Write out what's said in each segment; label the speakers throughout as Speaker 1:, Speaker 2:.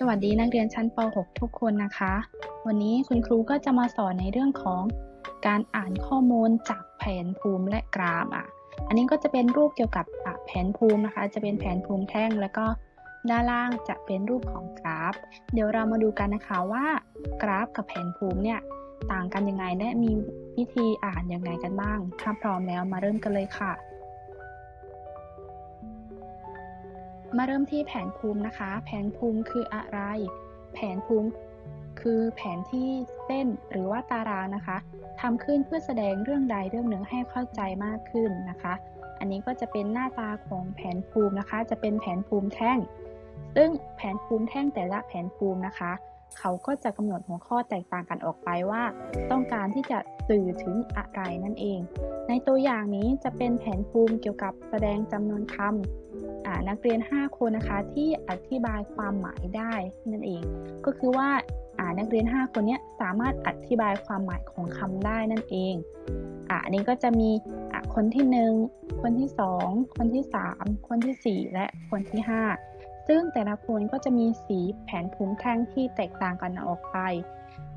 Speaker 1: สวัสดีนักเรียนชั้นป .6 ทุกคนนะคะ วันนี้คุณครูก็จะมาสอนในเรื่องของการอ่านข้อมูลจากแผนภูมิและกราฟอะ อันนี้ก็จะเป็นรูปเกี่ยวกับอะแผนภูมินะคะ จะเป็นแผนภูมิแท่งแล้วก็ด้านล่างจะเป็นรูปของกราฟ เดี๋ยวเรามาดูกันนะคะว่ากราฟกับแผนภูมิเนี่ยต่างกันยังไงและมีวิธีอ่านยังไงกันบ้าง ถ้าพร้อมแล้วมาเริ่มกันเลยค่ะ มาเริ่มที่แผนภูมินะคะ แผนภูมิคืออะไร แผนภูมิคือแผนที่เส้นหรือว่าตารางนะคะทำขึ้นเพื่อแสดงเรื่องใดเรื่องหนึ่งให้เข้าใจมากขึ้นนะคะ อันนี้ก็จะเป็นหน้าตาของแผนภูมินะคะ จะเป็นแผนภูมิแท่ง ซึ่งแผนภูมิแท่งแต่ละแผนภูมินะคะ เขาก็จะกำหนดหัวข้อแตกต่างกันออกไปว่า ต้องการที่จะสื่อถึงอะไรนั่นเอง ในตัวอย่างนี้จะเป็นแผนภูมิเกี่ยวกับแสดงจำนวนคำ นักเรียน 5 คนนะคะที่อธิบายความหมายได้นั่นเอง ก็คือว่านักเรียน 5 คนนี้สามารถอธิบายความหมายของคำได้นั่นเองอันนี้ก็จะมีคนที่ 1 คนที่ 2 คนที่ 3 คนที่ 4 และคนที่ 5 ซึ่งแต่ละคนก็จะมีสีแผนภูมิแท่งที่แตกต่างกันออกไป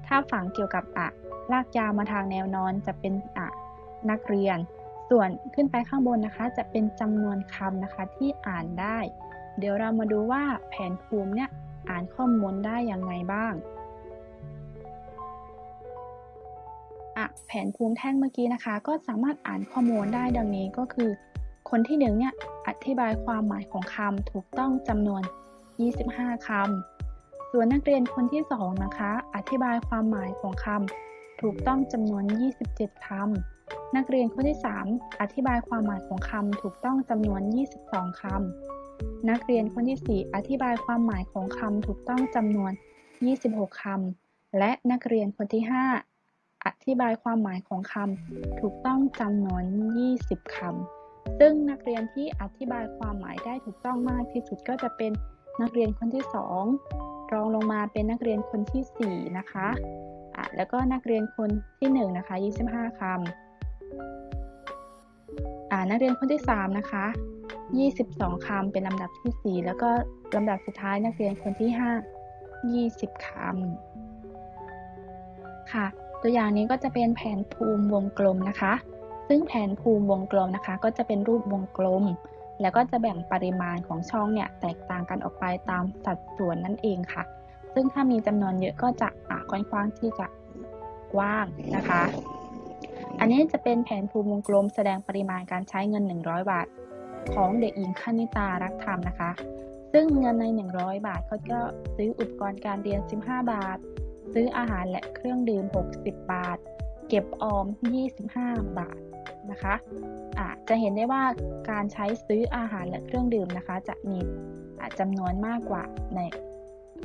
Speaker 1: ถ้าฝังเกี่ยวกับอะลากยาวมาทางแนวนอนจะเป็นอะนักเรียน ส่วนขึ้นไปข้างบนนะคะ จะเป็นจำนวนคำนะคะที่อ่านได้ เดี๋ยวเรามาดูว่าแผนภูมิเนี่ยอ่านข้อมูลได้อย่างไรบ้างอะแผนภูมิแท่งเมื่อกี้นะคะ ก็สามารถอ่านข้อมูลได้ดังนี้ก็คือ คนที่หนึ่งเนี่ยอธิบายความหมายของคำถูกต้องจำนวน 25 คำ ส่วนนักเรียนคนที่2นะคะ อธิบายความหมายของคำถูกต้องจำนวน 27คำ นักเรียนคนที่ 3 อธิบายความหมายของคำถูกต้องจำนวน 22 คำ นักเรียนคนที่ 4 อธิบายความหมายของคำถูกต้องจำนวน 26 คำ และนักเรียนคนที่ 5 อธิบายความหมายของคำถูกต้องจำนวน 20 คำ ซึ่งนักเรียนที่อธิบายความหมายได้ถูกต้องมากที่สุดก็จะเป็นนักเรียนคนที่ 2 รองลงมาเป็นนักเรียนคนที่ 4 นะคะะแล้วก็นักเรียนคนที่ 1 นะคะ 25 คำ นักเรียนคนที่ 3 นะคะ 22คำเป็นลำดับที่ 4 แล้วก็ลำดับสุดท้ายนักเรียนคนที่ 5 20คำค่ะ ตัวอย่างนี้ก็จะเป็นแผนภูมิวงกลมนะคะ ซึ่งแผนภูมิวงกลมนะคะ ก็จะเป็นรูปวงกลม แล้วก็จะแบ่งปริมาณของช่องเนี่ยแตกต่างกันออกไปตามสัดส่วนนั่นเองค่ะ ซึ่งถ้ามีจำนวนเยอะก็จะค่อนข้างที่จะกว้างนะคะ อันนี้จะเป็นแผนภูมิวงกลมแสดงปริมาณการใช้เงิน 100 บาท ของเด็กหญิงคณิตารักธรรมนะคะ ซึ่งเงินใน 100 บาทเขาก็ซื้ออุปกรณ์การเรียน 15 บาท ซื้ออาหารและเครื่องดื่ม 60 บาท เก็บออม 25 บาทนะคะะจะเห็นได้ว่าการใช้ซื้ออาหารและเครื่องดื่มนะคะ จะมีจำนวนมากกว่าใน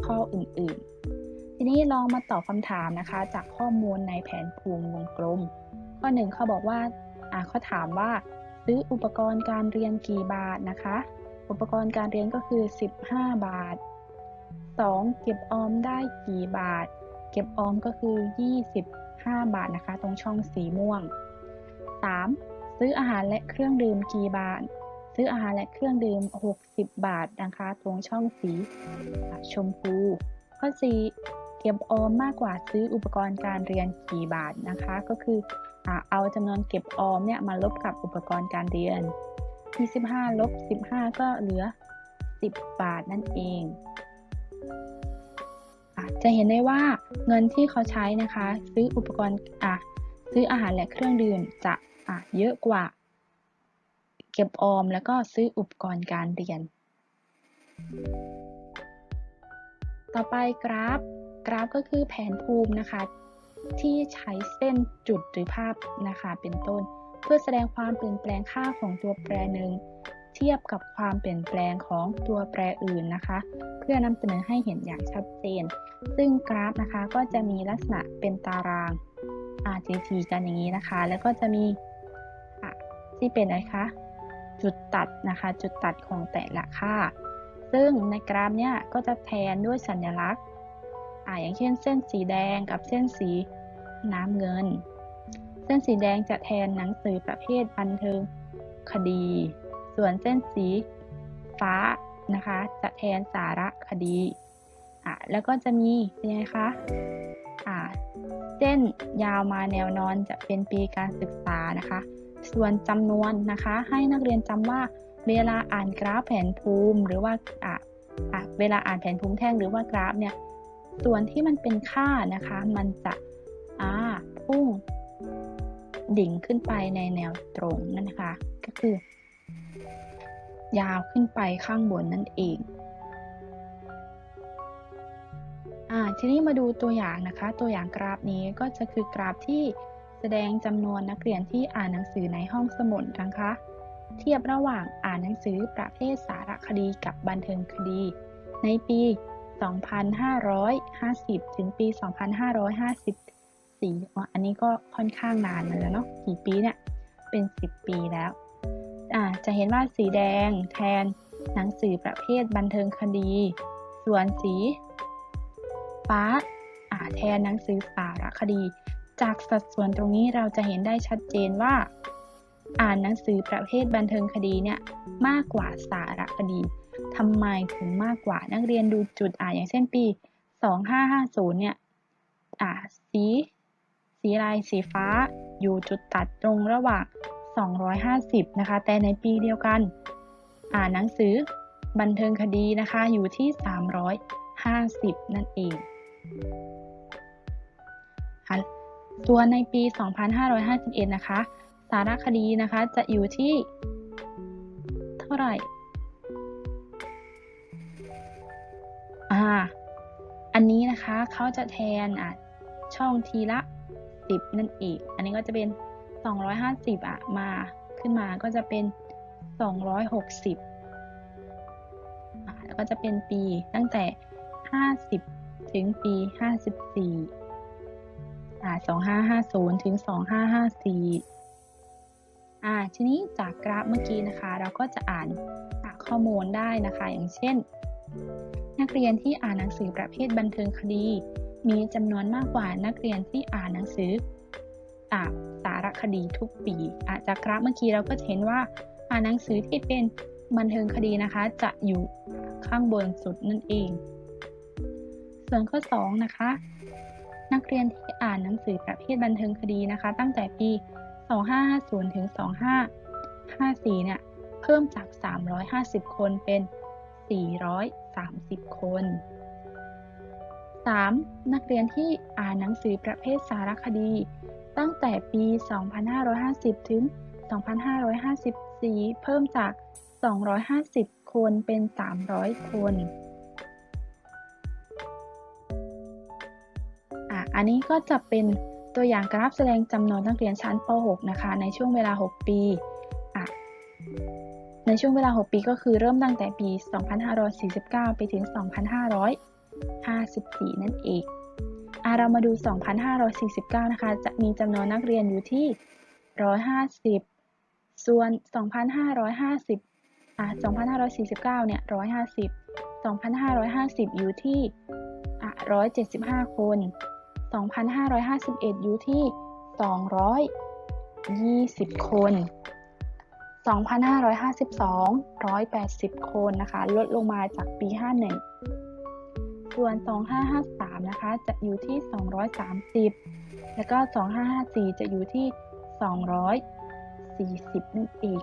Speaker 1: ข้ออื่นๆ ทีนี้ลองมาตอบคำถามนะคะ จากข้อมูลในแผนภูมิวงกลม ข้อหนึ่งเขาบอกว่าอ่าเขาถามว่าซื้ออุปกรณ์การเรียนกี่บาทนะคะ อุปกรณ์การเรียนก็คือ 15 บาท 2. เก็บออมได้กี่บาท เก็บออมก็คือ 25 บาทนะคะ ตรงช่องสีม่วง 3. ซื้ออาหารและเครื่องดื่มกี่บาท ซื้ออาหารและเครื่องดื่ม 60 บาทนะคะ ตรงช่องสีชมพู ข้อ 4 เก็บออมมากกว่าซื้ออุปกรณ์การเรียนกี่บาทนะคะ ก็คือ เอาจำนวนเก็บออมเนี่ยมาลบกับอุปกรณ์การเรียน 25ลบ15 ก็เหลือ 10 บาทนั่นเองจะเห็นได้ว่าเงินที่เขาใช้นะคะ ซื้ออุปกรณ์อะซื้ออาหารและเครื่องดื่มจะอะเยอะกว่า เก็บออมแล้วก็ซื้ออุปกรณ์การเรียน ต่อไปกราฟ กราฟก็คือแผนภูมินะคะ ที่ใช้เส้นจุดหรือภาพนะคะเป็นต้น เพื่อแสดงความเปลี่ยนแปลงค่าของตัวแปรหนึ่งเทียบกับความเปลี่ยนแปลงของตัวแปรอื่นนะคะ เพื่อนำเสนอให้เห็นอย่างชัดเจน ซึ่งกราฟนะคะก็จะมีลักษณะเป็นตาราง RGT กันอย่างนี้นะคะ แล้วก็จะมีที่เป็นอะไรคะจุดตัดนะคะ จุดตัดของแต่ละค่า ซึ่งในกราฟเนี้ยก็จะแทนด้วยสัญลักษณ์อ่าอย่างเช่นเส้นสีแดงกับเส้นสี น้ำเงิน เส้นสีแดงจะแทนหนังสือประเภทบันเทิงคดี ส่วนเส้นสีฟ้านะคะ จะแทนสารคดีอะแล้วก็จะมีเป็นไงคะอ่าเส้นยาวมาแนวนอนจะเป็นปีการศึกษานะคะ ส่วนจำนวนนะคะ ให้นักเรียนจำว่าเวลาอ่านกราฟแผนภูมิหรือว่าอะอะเวลาอ่านแผนภูมิแท่งหรือว่ากราฟเนี่ยส่วนที่มันเป็นค่านะคะ มันจะ ดิ่งขึ้นไปในแนวตรงนั่นนะคะ ก็คือ ยาวขึ้นไปข้างบนนั่นเองอ่าทีนี้มาดูตัวอย่างนะคะ ตัวอย่างกราฟนี้ก็จะคือกราฟที่แสดงจำนวนนักเรียนที่อ่านหนังสือในห้องสมุดนะคะ เทียบระหว่างอ่านหนังสือประเภทสารคดีกับบันเทิงคดี ในปี 2550 ถึงปี 2554อันนี้ก็ค่อนข้างนานมาแล้วเนาะกี่ปีเนี่ยเป็น 10 ปีแล้วอ่าจะเห็นว่าสีแดงแทนหนังสือประเภทบันเทิงคดี ส่วนสี ฟ้าอ่าแทนหนังสือสารคดี จากสัดส่วนตรงนี้เราจะเห็นได้ชัดเจนว่า อ่านหนังสือประเภทบันเทิงคดีเนี่ยมากกว่าสารคดีทำไมถึงมากกว่านักเรียนดูจุดอ่าอย่างเช่นปี 2550เนี่ยอ่าสี สีลายสีฟ้า อยู่จุดตัดตรงระหว่าง 250 นะคะ แต่ในปีเดียวกัน อ่านหนังสือบันเทิงคดีนะคะ อยู่ที่ 350 นั่นเองค่ะส่วในปี 2551 นะคะ สารคดีนะคะจะอยู่ที่ เท่าไหร่ อ่า อันนี้นะคะเขาจะแทนอะช่องทีละ 10นั่นเองอันนี้ก็จะเป็น 250อะมาขึ้นมาก็จะเป็น 260อ่าแล้วก็จะเป็นปีตั้งแต่ 50 ถึงปี 54อ่า2550 ถึง 2554อ่าทีนี้จากกราฟเมื่อกี้นะคะ เราก็จะอ่านข้อมูลได้นะคะ อย่างเช่น นักเรียนที่อ่านหนังสือประเภทบันเทิงคดี มีจำนวนมากกว่านักเรียนที่อ่านหนังสืออ่าสารคดีทุกปีอาจากกราฟเมื่อกี้เราก็เห็นว่าอ่านหนังสือที่เป็นบันเทิงคดีนะคะ จะอยู่ข้างบนสุดนั่นเอง ส่วนข้อ 2 นะคะ นักเรียนที่อ่านหนังสือประเภทบันเทิงคดีนะคะ ตั้งแต่ปี 2550 ถึง 2554 เนี่ย เพิ่มจาก 350 คนเป็น 430 คน 3. นักเรียนที่อ่านหนังสือประเภทสารคดี ตั้งแต่ปี 2550 ถึง 2554 เพิ่มจาก 250 คนเป็น 300 คนอะอันนี้ก็จะเป็นตัวอย่างกราฟแสดงจำนวนนักเรียนชั้นป .6 นะคะ ในช่วงเวลา 6 ปีอะในช่วงเวลา 6 ปีก็คือเริ่มตั้งแต่ปี 2549 ไปถึง 2,500 2554นั่นเองอะเรามาดู 2549 นะคะ จะมีจำนวนนักเรียนอยู่ที่ 150 ส่วน 2,550อะ2,549 เนี่ย 150 2,550 อยู่ที่อะ175 คน 2,551 อยู่ที่ 220 คน 2,552 180 คนนะคะ ลดลงมาจากปี 51 ส่วน 2553 นะคะ จะอยู่ที่ 230 แล้วก็ 2554 จะอยู่ที่ 240 นั่นเอง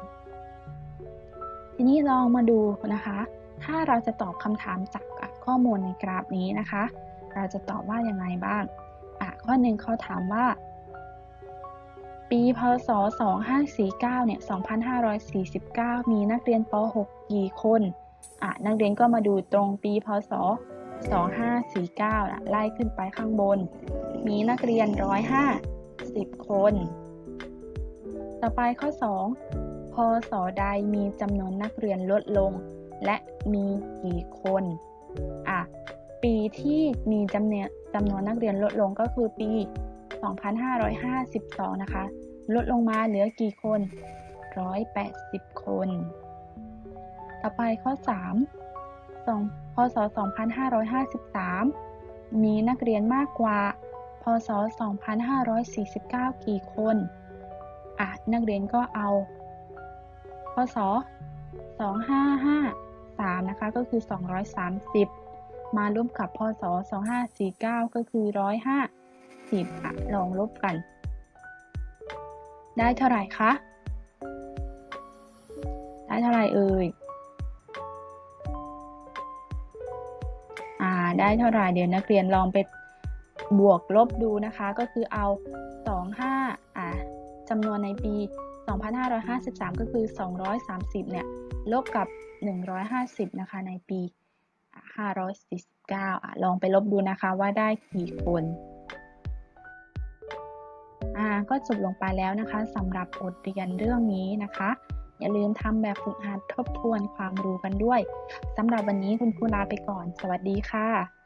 Speaker 1: ทีนี้ลองมาดูนะคะ ถ้าเราจะตอบคำถามจากข้อมูลในกราฟนี้นะคะ เราจะตอบว่ายังไงบ้าง อะ ข้อหนึ่งเขาถามว่า ปีพศ 2549 เนี่ย 2549 มีนักเรียนป .6 กี่คน อะ นักเรียนก็มาดูตรงปีพศ 2549 นะไล่ขึ้นไปข้างบน มีนักเรียน 150 คน ต่อไปข้อ 2พศใดมีจำนวนนักเรียนลดลง และมีกี่คนอะปีที่มีจำเนจำนวนนักเรียนลดลงก็คือปี 2552 นะคะ ลดลงมาเหลือกี่คน 180 คน ต่อไปข้อ3 2 พศ 2553 มีนักเรียนมากกว่า พศ 2549 กี่คน อะ นักเรียนก็เอา พศ 2553 นะคะ ก็คือ 230 มาร่วมกับ พศ 2549 ก็คือ 150อะ ลองลบกัน ได้เท่าไหร่คะ ได้เท่าไหร่เอ่ย ได้เท่าไหร่เดี๋ยวนักเรียนลองไปบวกลบดูนะคะ ก็คือเอา 25อ่าจำนวนในปี 2553 ก็คือ 230 เนี่ย ลบกับ 150 นะคะ ในปี 549อะลองไปลบดูนะคะว่าได้กี่คนอ่าก็จบลงไปแล้วนะคะสำหรับบทเรียนเรื่องนี้นะคะ อย่าลืมทำแบบฝึกหัดทบทวนความรู้กันด้วยสำหรับวันนี้คุณครูลาไปก่อน สวัสดีค่ะ